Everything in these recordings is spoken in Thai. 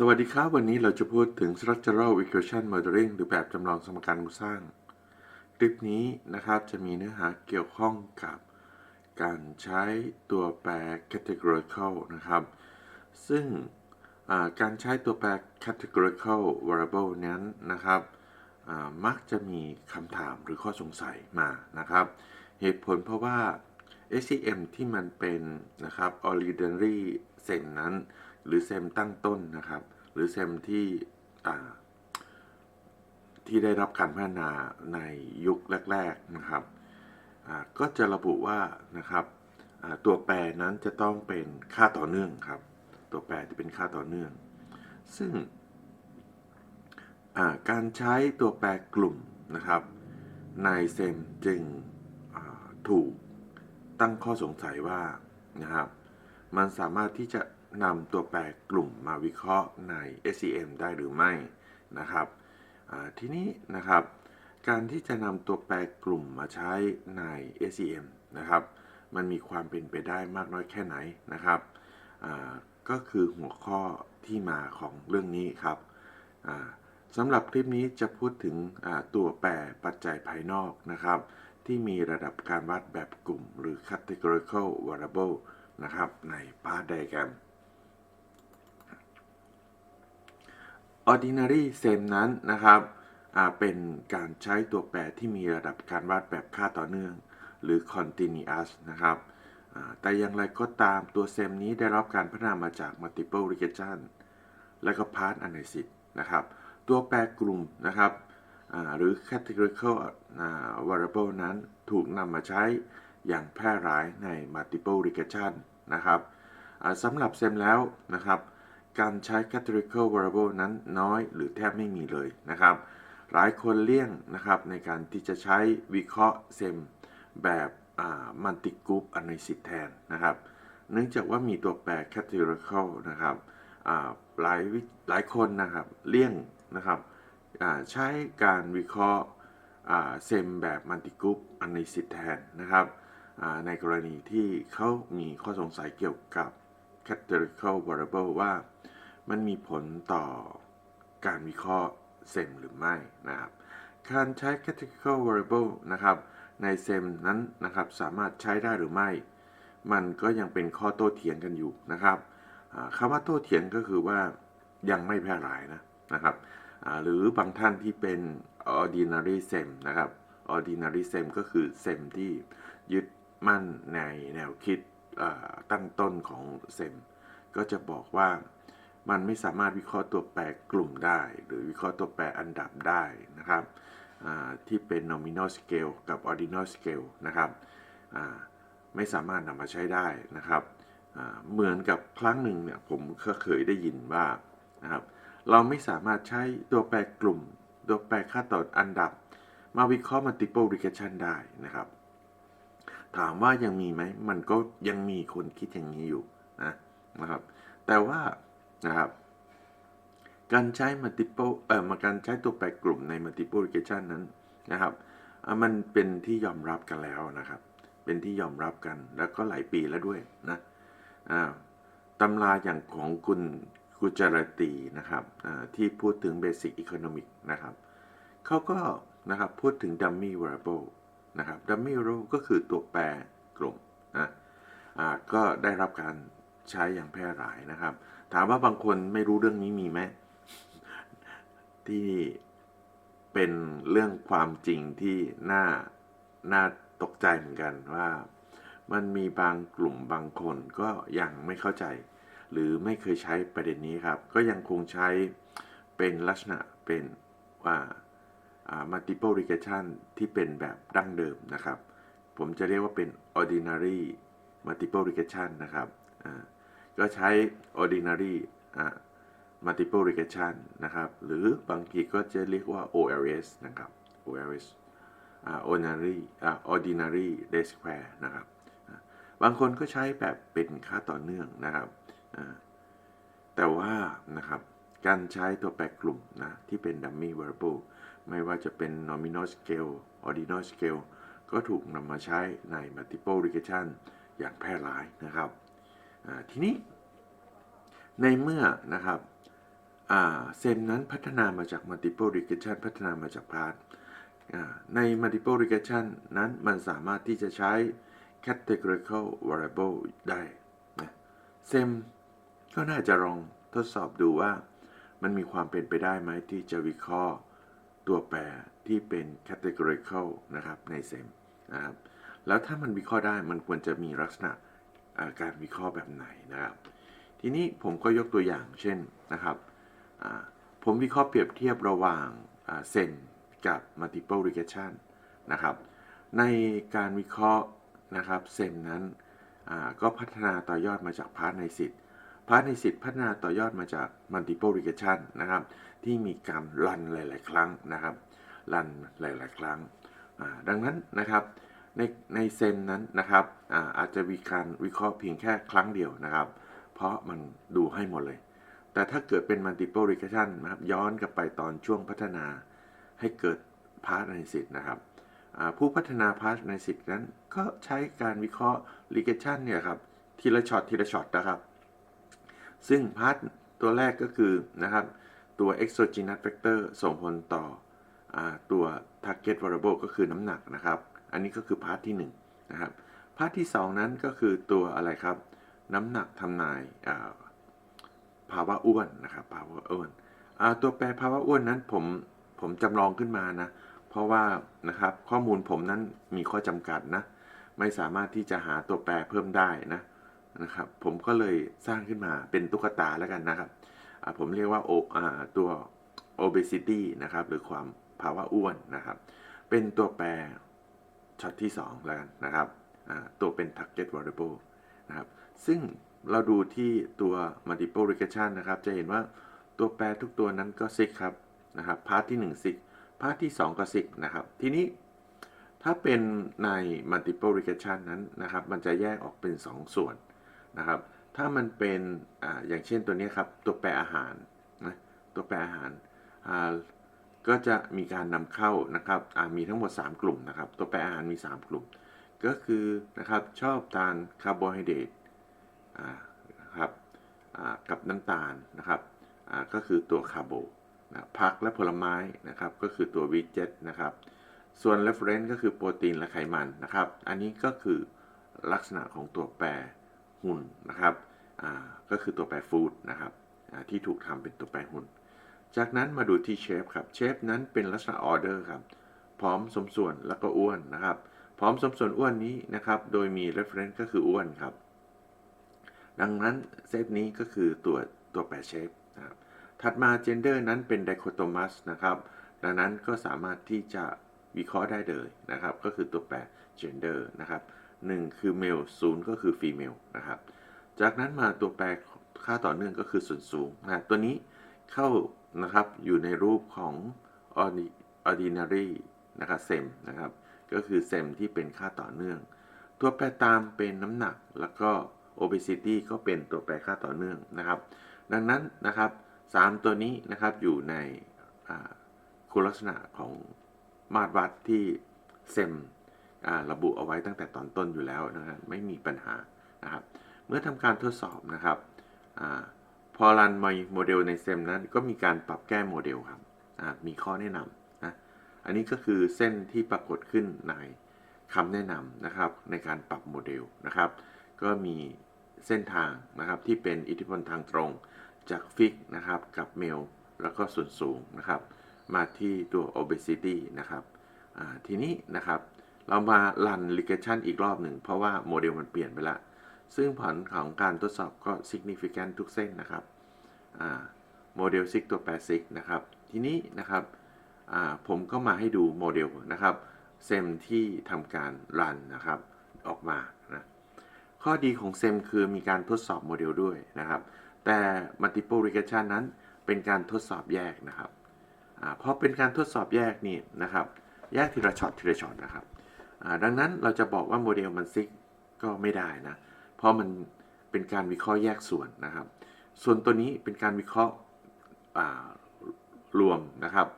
สวัสดีครับ วันนี้เราจะพูดถึง structural equation modeling หรือแบบจำลองสมการโครงสร้าง คลิปนี้นะครับจะมีเนื้อหาเกี่ยวข้องกับการใช้ตัวแปร categorical นะครับ ซึ่งการใช้ตัวแปร categorical variable นั้นนะครับมักจะมีคำถามหรือข้อสงสัยมานะครับ เหตุผลเพราะว่า SCM ที่มันเป็นนะครับ ordinary sem นั้น หรือเซมตั้งต้นนะครับ หรือเซมที่ที่ได้รับการพัฒนาในยุคแรก ๆนะครับก็จะระบุว่านะครับตัวแปรนั้นจะต้องเป็นค่าต่อเนื่องครับ ตัวแปรจะเป็นค่าต่อเนื่อง ซึ่งการใช้ตัวแปรกลุ่มนะครับในเซมจึงถูกตั้งข้อสงสัยว่านะครับมันสามารถที่จะ นำตัวแปรกลุ่มมาวิเคราะห์ใน SCM ได้หรือไม่นะครับทีนี้นะครับ การที่จะนำตัวแปรกลุ่มมาใช้ใน SCM นะครับ มันมีความเป็นไปได้มากน้อยแค่ไหนนะครับก็คือหัวข้อที่มาของเรื่องนี้ครับสำหรับคลิปนี้จะพูดถึงตัวแปรปัจจัยภายนอกนะครับ ที่มีระดับการวัดแบบกลุ่มหรือ categorical variable นะครับ ใน part diagram ordinary same นั้นนะครับเป็นการใช้ตัวแปรที่มีระดับการวัดแบบค่าต่อเนื่อง หรือ continuous นะครับแต่อย่างไรก็ตามตัวเซมนี้ได้รับการพัฒนามาจาก multiple regression และก็ part analysis นะครับ ตัวแปรกลุ่มนะครับหรือ categorical variable นั้นถูกนำมาใช้อย่างแพร่หลายใน multiple regression นะครับสำหรับเซมแล้วนะครับ การใช้ categorical variable นั้นน้อยหรือแทบไม่มีเลยนะครับ หลายคนเลี่ยงนะครับในการที่จะใช้วิเคราะห์เซมแบบมัลติกรุ๊ปอ analysis แทนนะครับ เนื่องจากว่ามีตัวแปร categorical นะครับหลายหลายคนนะครับเลี่ยงนะครับใช้การวิเคราะห์เซมแบบมัลติกรุ๊ปอ analysis แทนนะครับในกรณีที่เขามีข้อสงสัยเกี่ยวกับ categorical variable ว่า มันมีผลต่อการวิเคราะห์เซมหรือไม่นะครับ การใช้ categorical variable นะครับในเซมนั้นนะครับสามารถใช้ได้หรือไม่ มันก็ยังเป็นข้อโต้เถียงกันอยู่นะครับคำว่าโต้เถียงก็คือว่ายังไม่แพร่หลายนะนะครับหรือบางท่านที่เป็น ordinary sem นะครับ ordinary sem ก็คือเซมที่ยึดมั่นในแนวคิดตั้งต้นของเซมก็จะบอกว่า มันไม่สามารถวิเคราะห์ตัวแปรกลุ่มได้ หรือวิเคราะห์ตัวแปรอันดับได้นะครับที่เป็น nominal scale กับ ordinal scale นะครับไม่สามารถนำมาใช้ได้นะครับเหมือนกับครั้งหนึ่งเนี่ยผมก็เคยได้ยินว่านะครับเราไม่สามารถใช้ตัวแปรกลุ่ม ตัวแปรค่าต่ออันดับ มาวิเคราะห์ multiple regression ได้นะครับ ถามว่ายังมีไหมมันก็ยังมีคนคิดอย่างนี้อยู่นะนะครับ แต่ว่า นะครับการใช้ multiple เอ่อมาการใช้ตัวแปรกลุ่มใน multiple regression นั้นนะครับ มันเป็นที่ยอมรับกันแล้วนะครับ เป็นที่ยอมรับกันแล้วก็หลายปีแล้วด้วยนะตำราอย่างของคุณกุจารตีนะครับที่พูดถึง basic economic นะครับเขาก็นะครับพูดถึง dummy variable นะครับ dummy variable ก็คือตัวแปรกลุ่มนะก็ได้รับการใช้อย่างแพร่หลายนะครับ ถามว่าบางคนไม่รู้เรื่องนี้มีไหมที่เป็นเรื่องความจริงที่น่าน่าตกใจเหมือนกันว่า มันมีบางกลุ่มบางคนก็ยังไม่เข้าใจ หรือไม่เคยใช้ประเด็นนี้ครับ ก็ยังคงใช้เป็นลักษณะเป็นว่า multiple regression ที่เป็นแบบดั้งเดิมนะครับ ผมจะเรียกว่าเป็น ordinary multiple regression นะครับอ่า ก็ใช้ ordinary อ่า multiple regression นะครับ หรือบางทีก็จะเรียกว่า OLS นะครับ OLS อ่า ordinary อ่า ordinary least square นะครับ บางคนก็ใช้แบบเป็นค่าต่อเนื่องนะครับแต่ว่านะครับการใช้ตัวแปรกลุ่มนะที่เป็น dummy variable ไม่ว่าจะเป็น nominal scale ordinal scale ก็ถูกนำมาใช้ใน multiple regression อย่างแพร่หลายนะครับ ทีนี้ ในเมื่อนะครับเซมนั้นพัฒนามาจาก multiple regression พัฒนามาจากพาร์ทใน multiple regression นั้นมันสามารถที่จะใช้ categorical variable ได้นะเซมก็น่าจะลองทดสอบดูว่ามันมีความเป็นไปได้ไหมที่จะวิเคราะห์ตัวแปรที่เป็น categorical นะครับในเซมนะครับแล้วถ้ามันวิเคราะห์ได้มันควรจะมีลักษณะ การวิเคราะห์แบบไหนนะครับ ทีนี้ผมก็ยกตัวอย่างเช่นนะครับผมวิเคราะห์เปรียบเทียบระหว่างเซนกับ multiple regression นะครับ ในการวิเคราะห์นะครับเซนนั้นก็พัฒนาต่อยอดมาจากพาร์ทในสิทธิ์พาร์ทในสิทธิ์พัฒนาต่อยอดมาจาก multiple regression นะครับ ที่มีการรันหลาย ๆ ครั้งนะครับรันหลาย ๆ ครั้งดังนั้นนะครับ ในในเซนนั้นนะครับอาอาจจะมีการวิเคราะห์เพียงแค่ครั้งเดียวนะครับ เพราะมันดูให้หมดเลย แต่ถ้าเกิดเป็น multiple regression นะครับย้อนกลับไปตอนช่วงพัฒนาให้เกิด part analysis นะครับผู้พัฒนา part analysis นั้นก็ใช้การวิเคราะห์ regression เนี่ยครับทีละช็อตทีละช็อตนะครับ ซึ่ง part ตัวแรกก็คือนะครับตัว exogenous factor ส่งผลต่ออตัว target variable ก็คือน้ำหนักนะครับ อันนี้ก็คือ part ที่1นะครับพาร์ทที่ 2 นั้นก็คือตัวอะไรครับ น้ำหนักทำนายาภาวะอ้วนนะครับภาวะอ้วนตัวแปรภาวะอ้วนนั้นผมผมจำลองขึ้นมานะเพราะว่านะครับข้อมูลผมนั้นมีข้อจำกัดนะไม่สามารถที่จะหาตัวแปรเพิ่มได้นะนะครับ ผมก็เลยสร้างขึ้นมาเป็นตุ๊กตาแล้วกันนะครับผมเรียกว่าโอ,อตัว obesity นะครับหรือความภาวะอ้วนนะครับ เป็นตัวแปร ช็อตที่2แล้วกันนะครับตัวเป็น target variable นะครับซึ่งเราดูที่ตัว multiple regression นะครับ จะเห็นว่าตัวแปรทุกตัวนั้นก็ซิกครับนะครับพาร์ทที่1ซิกพาร์ทที่ 2 ก็ซิกนะครับ ทีนี้ถ้าเป็นใน multiple regression นั้นนะครับ มันจะแยกออกเป็น 2 ส่วนนะครับ ถ้ามันเป็นออย่างเช่นตัวนี้ครับ ตัวแปรอาหารนะตัวแปรอาหาร ก็จะมีการนำเข้านะครับมีทั้งหมด 3 กลุ่มนะครับ ตัวแปรอาหารมี 3 กลุ่ม ก็คือนะครับชอบทานคาร์โบไฮเดรตนะครับกับน้ำตาลนะครับก็คือตัวคาร์โบนะผักและผลไม้นะครับ ก็คือตัววีเจตนะครับ ส่วน reference ก็คือโปรตีนและไขมันนะครับ อันนี้ก็คือลักษณะของตัวแปรหุ่นนะครับก็คือตัวแปรฟู้ดนะครับที่ถูกทำเป็นตัวแปรหุ่น จากนั้นมาดูที่เชฟครับ เชฟนั้นเป็นลักษณะออเดอร์ครับ พร้อมสมส่วนแล้วก็อ้วนนะครับ พร้อมสมส่วนอ้วนนี้นะครับ โดยมี reference ก็คืออ้วนครับ ดังนั้นเซตนี้ก็คือตัวตัวแปรเชฟนะครับ ถัดมา gender นั้นเป็น dichotomous นะครับ ดังนั้นก็สามารถที่จะวิเคราะห์ได้เลยนะครับ ก็คือตัวแปร gender นะครับ 1 คือ male 0 ก็คือ female นะครับ จากนั้นมาตัวแปรค่าต่อเนื่องก็คือส่วนสูงนะตัวนี้เข้า นะครับ อยู่ในรูปของ ordinary นะครับเซมนะครับ ก็คือเซมที่เป็นค่าต่อเนื่อง ตัวแปรตามเป็นน้ำหนักแล้วก็ obesity ก็เป็นตัวแปรค่าต่อเนื่องนะครับ ดังนั้นนะครับ3ตัวนี้นะครับอยู่ในคุณลักษณะของมาตรวัดที่เซมระบุเอาไว้ตั้งแต่ตอนต้นอยู่แล้วนะครับไม่มีปัญหานะครับ เมื่อทำการทดสอบนะครับ พอรันโมเดลในเซมนั้น ก็มีการปรับแก้โมเดลครับมีข้อแนะนำนะอันนี้ก็คือเส้นที่ปรากฏขึ้นในคำแนะนำนะครับในการปรับโมเดลนะครับ ก็มีเส้นทางนะครับที่เป็นอิทธิพลทางตรงจากฟิกนะครับกับเมลแล้วก็ส่วนสูงนะครับ มาที่ตัว obesity นะครับทีนี้นะครับ เรามารัน regression อีกรอบหนึ่ง เพราะว่าโมเดลมันเปลี่ยนไปละ ซึ่งผลของการทดสอบก็ significant ทุกเส้นนะครับโมเดลซิกตัวแปรซิกนะครับ ทีนี้นะครับผมก็มาให้ดูโมเดลนะครับ เซมที่ทำการรันนะครับ ออกมานะข้อดีของเซมคือมีการทดสอบโมเดลด้วยนะครับ แต่ multiple regression นั้นเป็นการทดสอบแยกนะครับเพราะเป็นการทดสอบแยกนี่นะครับ แยกทีละช็อตทีละช็อตนะครับดังนั้นเราจะบอกว่าโมเดลมันซิกก็ไม่ได้นะ เพราะมันเป็นการวิเคราะห์แยกส่วนนะครับ ส่วนตัวนี้เป็นการวิเคราะห์รวมนะครับ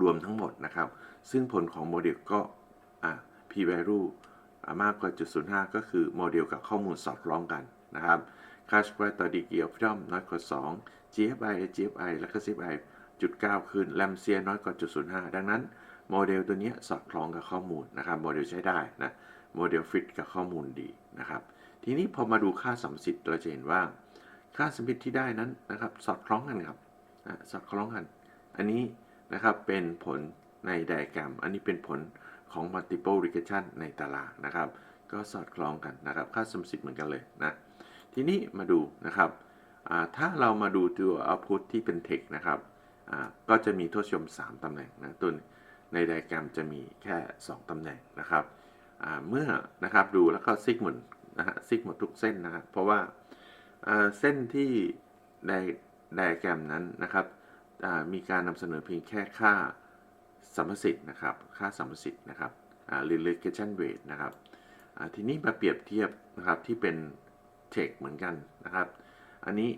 รวมทั้งหมดนะครับ ซึ่งผลของโมเดลก็ p value มากกว่าจุด05ก็คือโมเดลกับข้อมูลสอดคล้องกันนะครับค่า square ต่อ degree of freedom น้อยกว่า 2 GFI GFI แล้วก็ CFI จุด9ขึ้นแลมเซียน้อยกว่าจุด05ดังนั้นโมเดลตัวนี้สอดคล้องกับข้อมูลนะครับ โมเดลใช้ได้นะ โมเดลฟิตกับข้อมูลดีนะครับ ทีนี้พอมาดูค่าสัมสิทธิ์เราจะเห็นว่าค่าสัมสิทธิ์ที่ได้นั้นนะครับสอดคล้องกันครับสอดคล้องกัน อันนี้นะครับเป็นผลในไดแกรม อันนี้เป็นผลของ multiple regression ในตารางนะครับ ก็สอดคล้องกันนะครับ ค่าสัมสิทธิ์เหมือนกันเลยนะทีนี้มาดูนะครับถ้าเรามาดูตัว output ที่เป็น text นะครับก็จะมีทศนิยม3ตำแหน่งนะตัวในไดแกรมจะมีแค่ 2ตำแหน่งนะครับเมื่อนะครับดูแล้วก็ซิกหมดนะฮะซิกหมดทุกเส้นนะครับเพราะว่าเส้นที่ไดไดแกรมนั้นนะครับมีการนำเสนอเพียงแค่ค่าสัมประสิทธิ์นะครับ ค่าสัมประสิทธิ์นะครับอ่า regression rate นะครับทีนี้มาเปรียบเทียบนะครับที่เป็นเทคเหมือนกันนะครับ อันนี้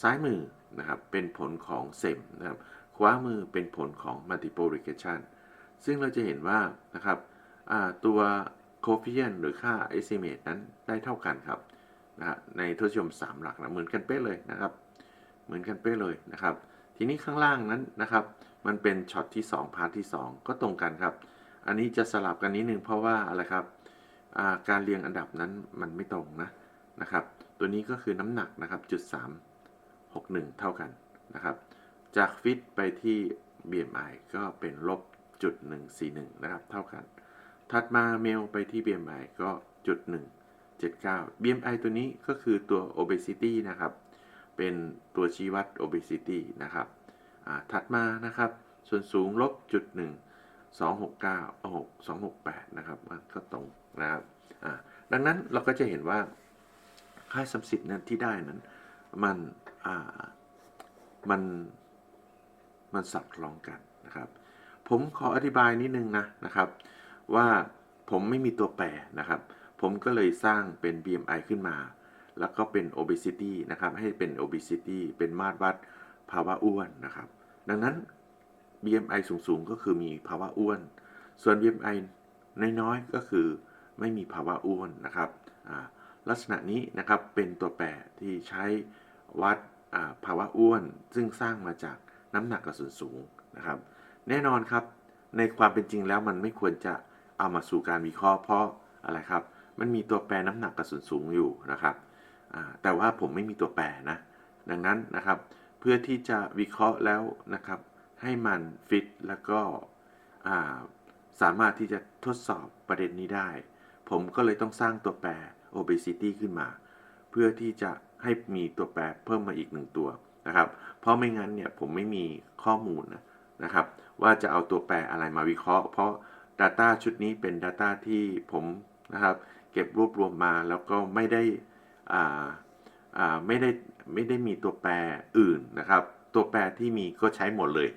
ซ้ายมือนะครับเป็นผลของเซมนะครับขวามือเป็นผลของ multiple regression ซึ่งเราจะเห็นว่านะครับตัว coefficient หรือค่า estimate นั้นได้เท่ากันครับนะฮะในทศนิยม 3 หลักนะเหมือนกันเป๊ะเลยนะครับ เหมือนกันเป๊ะเลยนะครับ ทีนี้ข้างล่างนั้นนะครับ มันเป็นช็อตที่ 2 พาร์ทที่ 2 ก็ตรงกันครับ อันนี้จะสลับกันนิดนึงเพราะว่าอะไรครับาการเรียงอันดับนั้นมันไม่ตรงนะนะครับ ตัวนี้ก็คือน้ำหนักนะครับจุด361 เท่ากันนะครับ จากฟิตไปที่ BMI ก็เป็นลบจุด141นะครับ เท่ากัน ถัดมาเมลไปที่ BMI ก็จุด179 BMI ตัวนี้ก็คือตัว obesity นะครับ เป็นตัวชี้วัด obesity นะครับถัดมานะครับ ส่วนสูงลบจุด1 269เอา6 268 นะครับก็ตรงนะครับดังนั้นเราก็จะเห็นว่าค่าสัมสิทธิ์นั้นที่ได้นั้น มันมันมันสับคล้องกันนะครับ ผมขออธิบายนิดนึงนะนะครับ ว่าผมไม่มีตัวแปรนะครับ ผมก็เลยสร้างเป็น BMI ขึ้นมา แล้วก็เป็น obesity นะครับ ให้เป็น obesity เป็นมาตรวัดภาวะอ้วนนะครับ ดังนั้น BMI สูงๆ ก็คือมีภาวะอ้วน ส่วน BMI น้อยๆ ก็คือไม่มีภาวะอ้วนนะครับลักษณะนี้นะครับเป็นตัวแปรที่ใช้วัดภาวะอ้วน ซึ่งสร้างมาจากน้ำหนักกับส่วนสูงนะครับ แน่นอนครับในความเป็นจริงแล้วมันไม่ควรจะ เอามาสู่การวิเคราะห์เพราะอะไรครับ มันมีตัวแปรน้ำหนักกับส่วนสูงอยู่นะครับ แต่ว่าผมไม่มีตัวแปรนะ ดังนั้นนะครับ เพื่อที่จะวิเคราะห์แล้วนะครับ ให้มันฟิตแล้วก็สามารถที่จะทดสอบประเด็นนี้ได้ ผมก็เลยต้องสร้างตัวแปร obesity ขึ้นมา เพื่อที่จะให้มีตัวแปรเพิ่มมาอีกหนึ่งตัวนะครับ เพราะไม่งั้นเนี่ยผมไม่มีข้อมูลนะนะครับ ว่าจะเอาตัวแปรอะไรมาวิเคราะห์ เพราะ Data ชุดนี้เป็น Data ที่ผมนะครับเก็บรวบรวมมาแล้วก็ไม่ได้ไม่ได้ไม่ได้มีตัวแปรอื่นนะครับ ตัวแปรที่มีก็ใช้หมดเลย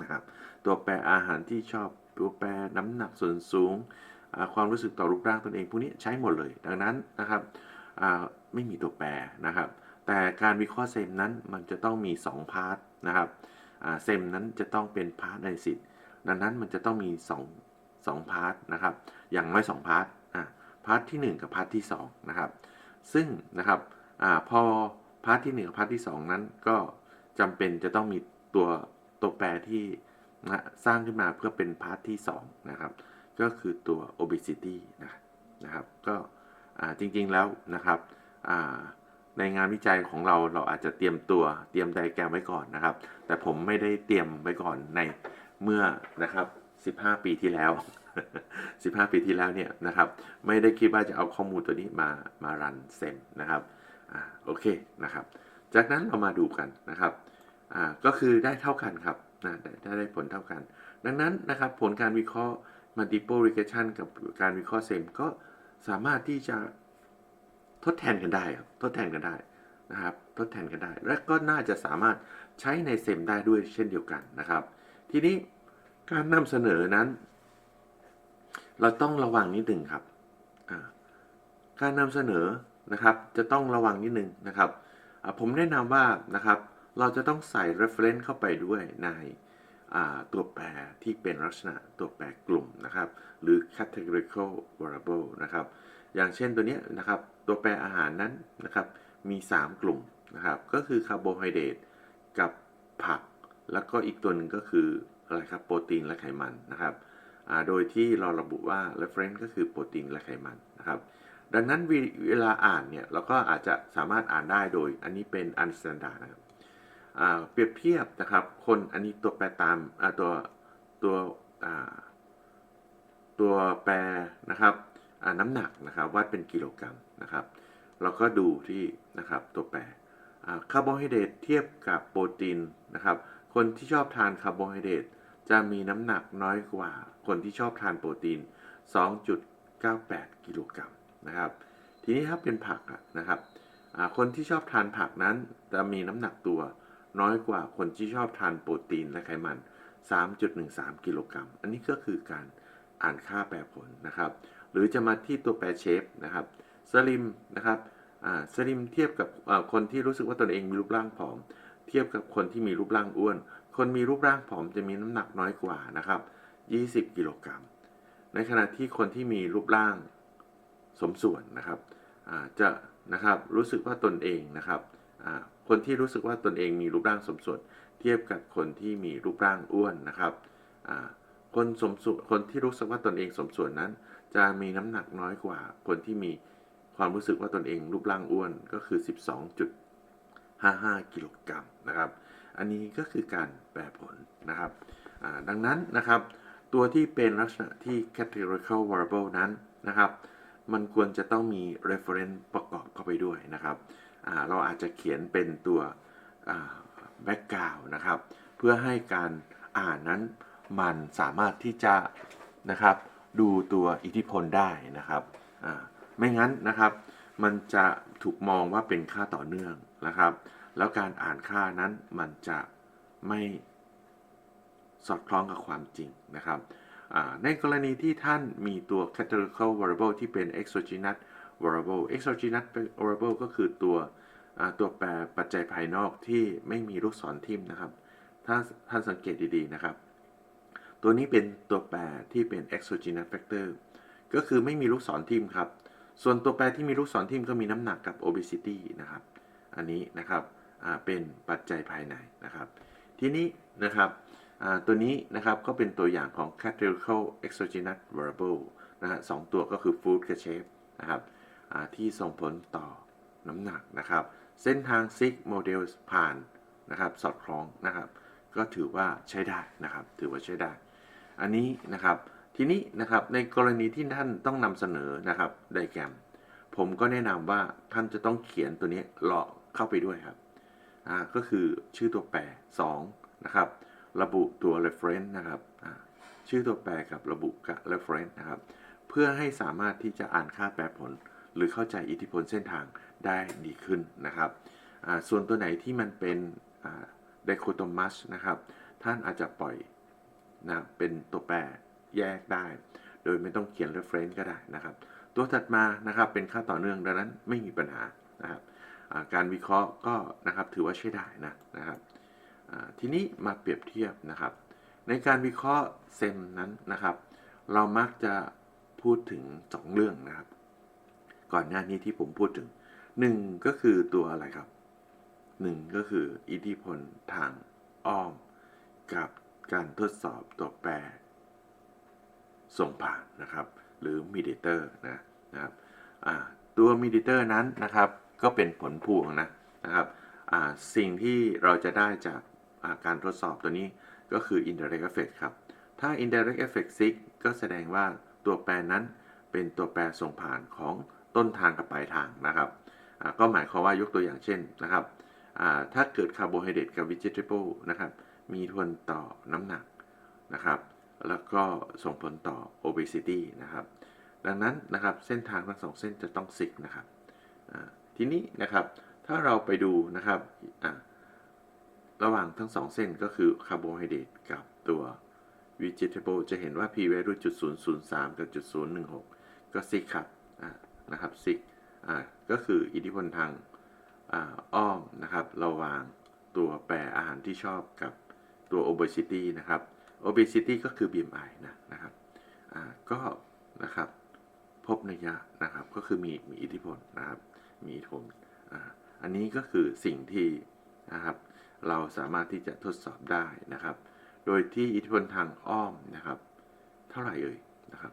นะครับตัวแปรอาหารที่ชอบตัวแปรน้ำหนักส่วนสูง ความรู้สึกต่อรูปร่างตนเองพวกนี้ใช้หมดเลย ดังนั้นนะครับไม่มีตัวแปรนะครับ แต่การวิเคราะห์เซมนั้นมันจะต้องมี 2 พาร์ทนะครับเซมนั้นจะต้องเป็นพาร์ทในสิทธิ์ดังนั้นมันจะต้องมี 2 2พาร์ทนะครับ อย่างน้อย2พาร์ทอ่าพาร์ทที่ 1 กับพาร์ทที่2นะครับ ซึ่งนะครับอ่าพอพาร์ทที่ 1 กับพาร์ทที่ 2 นั้นก็จำเป็นจะต้องมีตัวตัวแปรที่นะสร้างขึ้นมาเพื่อเป็นพาร์ทที่2นะครับ ก็คือตัว obesity นะนะครับ ก็อ่าจริงๆแล้วนะครับอ่าในงานวิจัยของเราเราอาจจะเตรียมตัวเตรียมไดแกรมไว้ก่อนนะครับ แต่ผมไม่ได้เตรียมไว้ก่อนในเมื่อนะครับ 15 ปีที่แล้ว 15 ปีที่แล้วเนี่ยนะครับไม่ได้คิดว่าจะเอาข้อมูลตัวนี้มามารันเซมนะครับอ่าโอเคนะครับ จากนั้นเรามาดูกันนะครับอ่าก็คือได้เท่ากันครับนะได้ได้ได้ผลเท่ากัน ดังนั้นนะครับผลการวิเคราะห์ multiple regression กับการวิเคราะห์เซมก็สามารถที่จะทดแทนกันได้ครับทดแทนกันได้นะครับทดแทนกันได้ และก็น่าจะสามารถใช้ในเซมได้ด้วยเช่นเดียวกันนะครับ ทีนี้ การนำเสนอนั้น เราต้องระวังนิดหนึ่งครับ การนำเสนอนะครับ จะต้องระวังนิดหนึ่งนะครับ ผมแนะนำว่านะครับ เราจะต้องใส่ reference เข้าไปด้วยในตัวแปรที่เป็นลักษณะตัวแปรกลุ่มนะครับ หรือ categorical variable นะครับ อย่างเช่นตัวนี้นะครับ ตัวแปรอาหารนั้นนะครับ มี 3 กลุ่มนะครับ ก็คือคาร์โบไฮเดรตกับผัก แล้วก็อีกตัวหนึ่งก็คือ อะไรครับโปรตีนและไขมันนะครับโดยที่เราระบุว่า reference ก็คือโปรตีนและไขมันนะครับ ดังนั้นเวลาอ่านเนี่ยเราก็อาจจะสามารถอ่านได้โดย อันนี้เป็นอันสแตนดาร์ดนะครับเปรียบเทียบนะครับ คนอันนี้ตัวแปรตามตัวตัวตัวแปรนะครับน้ำหนักนะครับวัดเป็นกิโลกรัมนะครับ เราก็ดูที่นะครับตัวแปรคาร์โบไฮเดรตเทียบกับโปรตีนนะครับ คนที่ชอบทานคาร์โบไฮเดรตจะมีน้ำหนักน้อยกว่า คนที่ชอบทานโปรตีน 2.98 กิโลกรัมนะครับ ทีนี้ถ้าเป็นผักนะครับ คนที่ชอบทานผักนั้นจะมีน้ำหนักตัวน้อยกว่าคนที่ชอบทานโปรตีนและไขมัน 3.13 กิโลกรัม อันนี้ก็คือการอ่านค่าแปรผลนะครับ หรือจะมาที่ตัวแปรเชฟนะครับสลิมนะครับสลิมเทียบกับคนที่รู้สึกว่าตนเองมีรูปร่างผอม เทียบกับคนที่มีรูปร่างอ้วน คนมีรูปร่างผอมจะมีน้ำหนักน้อยกว่านะครับ 20 กิโลกรัม ในขณะที่คนที่มีรูปร่างสมส่วนนะครับจะนะครับรู้สึกว่าตนเองนะครับคนที่รู้สึกว่าตนเองมีรูปร่างสมส่วน เทียบกับคนที่มีรูปร่างอ้วนนะครับคนสมส่วนคนที่รู้สึกว่าตนเองสมส่วนนั้น จะมีน้ำหนักน้อยกว่า คนที่มีความรู้สึกว่าตนเองรูปร่างอ้วนก็คือ 12. 55 กิโลกรัมนะครับ อันนี้ก็คือการแปรผลนะครับ ดังนั้นนะครับ ตัวที่เป็นลักษณะที่ categorical variable นั้นนะครับ มันควรจะต้องมี reference ประกอบเข้าไปด้วยนะครับเราอาจจะเขียนเป็นตัว background นะครับ เพื่อให้การอ่านนั้นมันสามารถที่จะนะครับดูตัวอิทธิพลได้นะครับ ไม่งั้นนะครับ มันจะถูกมองว่าเป็นค่าต่อเนื่องนะครับ แล้วการอ่านค่านั้นมันจะไม่สอดคล้องกับความจริงนะครับ ในกรณีที่ท่านมีตัว categorical variable ที่เป็น exogenous variable exogenous variable ก็คือตัวตัวแปรปัจจัยภายนอกที่ไม่มีลูกศรทิ่มนะครับ ถ้าท่านสังเกตดีๆนะครับ ตัวนี้เป็นตัวแปรที่เป็น exogenous factor ก็คือไม่มีลูกศรทิ่มครับ ส่วนตัวแปรที่มีลูกศรทิ่มก็มีน้ำหนักกับ obesity นะครับ อันนี้นะครับ เป็นปัจจัยภายในนะครับ ทีนี้นะครับตัวนี้นะครับก็เป็นตัวอย่างของ categorical exogenous variable นะฮะสองตัวก็คือ food กับ shape นะครับที่ส่งผลต่อน้ำหนักนะครับ เส้นทาง six model ผ่านนะครับ สอดคล้องนะครับ ก็ถือว่าใช้ได้นะครับ ถือว่าใช้ได้ อันนี้นะครับ ทีนี้นะครับในกรณีที่ท่านต้องนำเสนอนะครับไดแกรม ผมก็แนะนำว่าท่านจะต้องเขียนตัวนี้หลอกเข้าไปด้วยครับ ก็คือชื่อตัวแปร2นะครับระบุตัว reference นะครับชื่อตัวแปรกับระบุกับ reference นะครับ เพื่อให้สามารถที่จะอ่านค่าแปรผล หรือเข้าใจอิทธิพลเส้นทางได้ดีขึ้นนะครับส่วนตัวไหนที่มันเป็นอ่า dichotomous นะครับ ท่านอาจจะปล่อยนะเป็นตัวแปรแยกได้ โดยไม่ต้องเขียน reference ก็ได้นะครับ ตัวถัดมานะครับเป็นค่าต่อเนื่องดังนั้นไม่มีปัญหานะครับ การวิเคราะห์ก็นะครับถือว่าใช้ได้นะนะครับทีนี้มาเปรียบเทียบนะครับ ในการวิเคราะห์เซมนั้นนะครับ เรามักจะพูดถึง 2 เรื่องนะครับ ก่อนหน้านี้ที่ผมพูดถึง 1 ก็คือตัวอะไรครับ 1 ก็คืออิทธิพลทางอ้อม กับการทดสอบตัวแปร ส่งผ่านนะครับ หรือ mediator นะนะครับตัว mediator นั้นนะครับ ก็เป็นผลพวงนะนะครับสิ่งที่เราจะได้จากาการทดสอบตัวนี้ก็คือ indirect effect ครับ ถ้า indirect effect 6 ก็แสดงว่าตัวแปรนั้นเป็นตัวแปรส่งผ่านของต้นทางกับปลายทางนะครับ ก็หมายความว่ายกตัวอย่างเช่นนะครับ ถ้าเกิดคาร์โบไฮเดรตกับ vegetable นะครับ มีผลต่อน้ำหนักนะครับ แล้วก็ส่งผลต่อ obesity นะครับ ดังนั้นนะครับเส้นทางทั้งสองเส้นจะต้องซิกนะครับ ทีนี้นะครับ ถ้าเราไปดูนะครับระหว่างทั้งสองเส้นก็คือคาร์โบไฮเดรตกับตัว vegetable จะเห็นว่า p value จุด003 กับจุด016 ก็ซิกครับนะครับซิกก็คืออิทธิพลทางอ้อมนะครับระหว่างตัวแปรอาหารที่ชอบกับตัว obesity นะครับ obesity ก็คือ BMI นะนะครับก็นะครับพบนัยยะนะครับก็คือมีมีอิทธิพลนะครับ มีทธิพลอ่าอันนี้ก็คือสิ่งที่นะครับเราสามารถที่จะทดสอบได้นะครับ โดยที่อิทธิพลทางอ้อมนะครับ เท่าไหร่เอ่ยนะครับ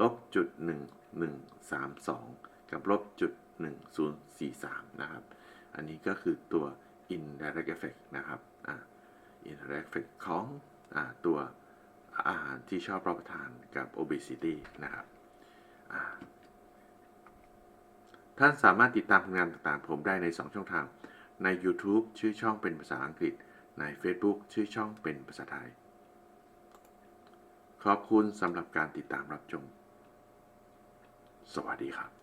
ลบจุดหนึ่งหนึ่งสามสองกับลบจุดหนึ่งศูนย์สี่สามนะครับ อันนี้ก็คือตัว indirect effect นะครับอ่า indirect effect ของอ่าตัวอาหารที่ชอบรับประทานกับ obesity นะครับอ่า ท่านสามารถติดตามผลงานต่างๆ ผมได้ใน 2 ช่องทาง ใน YouTube ชื่อช่องเป็นภาษาอังกฤษ ใน Facebook ชื่อช่องเป็นภาษาไทย ขอบคุณสำหรับการติดตามรับชม สวัสดีครับ